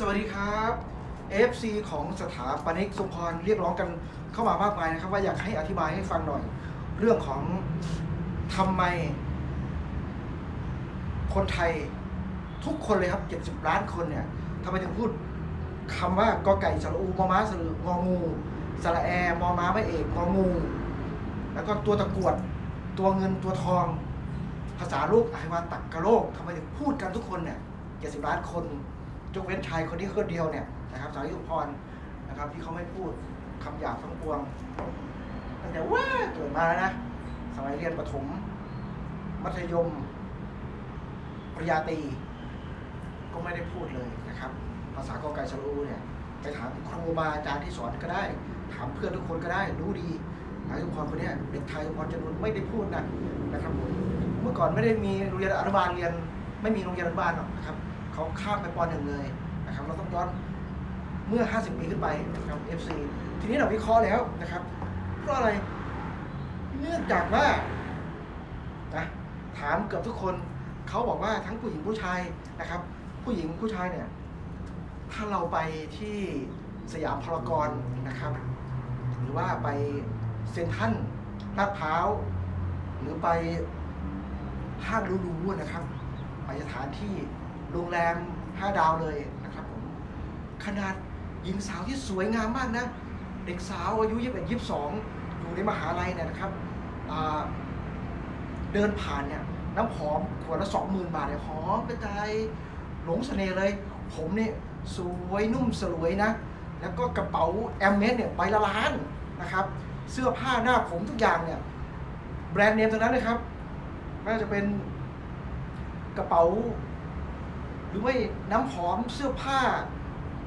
สวัสดีครับ FC ของสถาปนิกสมพรเรียกร้องกันเข้ามามากมายนะครับ ว่าอยากให้อธิบายให้ฟังหน่อย เรื่องของทำไม คนไทยทุกคนเลยครับ 70 ล้านคนเนี่ยทำไมถึงพูดคำว่ากอไก่สระอูมอม้าสระงองูสระแอมอม้าไม่เอกงองู แล้วก็ตัวตะกรวด ตัวเงินตัวทอง ภาษาโลกอหิวาตักกะโลกทำไมถึงพูดกันทุกคนเนี่ย70 ล้านคน ยกเว้นชายคนนี้คนเดียวเนี่ยนะครับสารีสุพรนะครับที่เขาไม่พูดคำหยาบทั้งปวงตั้งแต่ว่าเกิดมาแล้วนะสมัยเรียนประถม มัธยมปริญญาตรีก็ไม่ได้พูดเลยนะครับ ภาษากอไก่สรูเนี่ยไปถามครูบาอาจารย์ที่สอนก็ได้ ถามเพื่อนทุกคนก็ได้รู้ดีนายสุพรคนนี้เด็กไทยสุพรจนุนไม่ได้พูดนะนะครับผมเมื่อก่อนไม่ได้มีโรงเรียนอนุบาลเรียน ไม่มีโรงเรียนอนุบาลหรอกนะครับ เขาข้ามไปปหนึ่งเลยนะครับเราต้องย้อนเมื่อ 50 ปีขึ้นไปนะครับ FC ทีนี้เราวิเคราะห์แล้วนะครับ เพราะอะไรเนื่องจากว่านะถามเกือบทุกคนเขาบอกว่าทั้งผู้หญิงผู้ชายนะครับ ผู้หญิงผู้ชายเนี่ย ถ้าเราไปที่สยามพารากอนนะครับ หรือว่าไปเซ็นทรัลลาดพร้าว หรือไปห้างหรูๆนะครับ ไปสถานที่ โรงแรมห้าดาวเลยนะครับผมขนาดหญิงสาวที่สวยงามมากนะ เด็กสาวอายุ21 22 อยู่ในมหาลัยเนี่ยนะครับเดินผ่านเนี่ยน้ำหอมขวดละ20,000บาทเนี่ยหอมไปใจหลงเสน่ห์เลย ผมเนี่ยสวยนุ่มสลวยนะ แล้วก็กระเป๋าแอมเมสเนี่ยใบละล้านนะครับ เสื้อผ้าหน้าผมทุกอย่างเนี่ยแบรนด์เนมทั้งนั้นนะครับไม่ว่าจะเป็นกระเป๋า หรือว่น้ำหอมเสื้อผ้า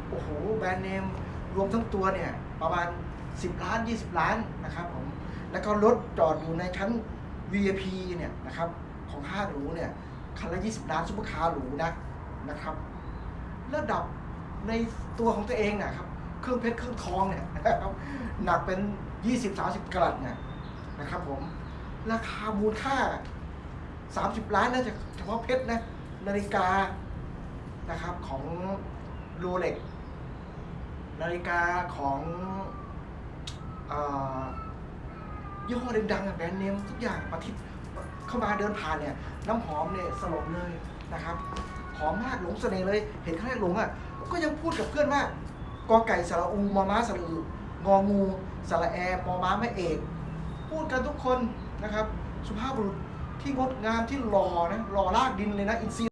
โอ้โห แบรนด์เนม รวมทั้งตัวเนี่ย ประมาณ 10 ล้าน 20 ล้านนะครับผม แล้วก็รถจอดอยู่ในชั้น VIP เนี่ยนะครับ ของห้างหรูเนี่ยคันละ 20 ล้านซุปเปอร์คาร์หรูนะนะครับ ระดับในตัวของตัวเองนะครับ เครื่องเพชรเครื่องทองเนี่ยนะครับหนักเป็น 20-30 กรัตเนี่ยนะครับผม ราคามูลค่า 30 ล้านน่าจะเฉพาะเพชรนะนาฬิกา นะครับของโรเล็กนาฬิกาของอยี่ห้อดังๆแบรนด์เนมทุกอย่างประทิศเข้ามาเดินผ่านเนี่ย น้ำหอมเนี่ยสลบเลยนะครับ หอมมากหลงเสน่ห์เลย เห็นครั้งแรกหลงอะก็ยังพูดกับเพื่อนว่ากอไก่สระอูมอม้าสระอืงองูสระแอมอม้าไม่เอกพูดกันทุกคนนะครับ สุภาพบุรุษที่งดงามที่หล่อนะหล่อลากดินเลยนะอินซี